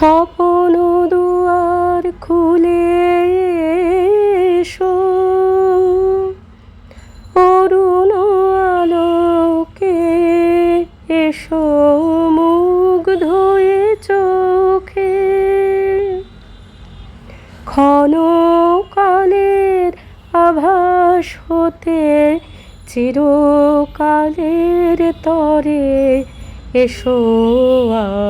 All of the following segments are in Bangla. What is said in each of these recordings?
স্বপন দুয়ার খুলে এসো। অরুণ আলোকে এসো মুখ ধুয়ে চোখে। ক্ষণকালের আভাস হতে চিরকালের তরে এসো ঘরে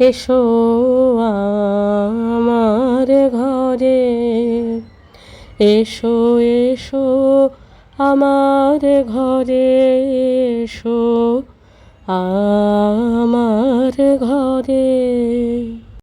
এসো আমার ঘরে। এসো এসো আমার ঘরে। এসো আমার ঘরে।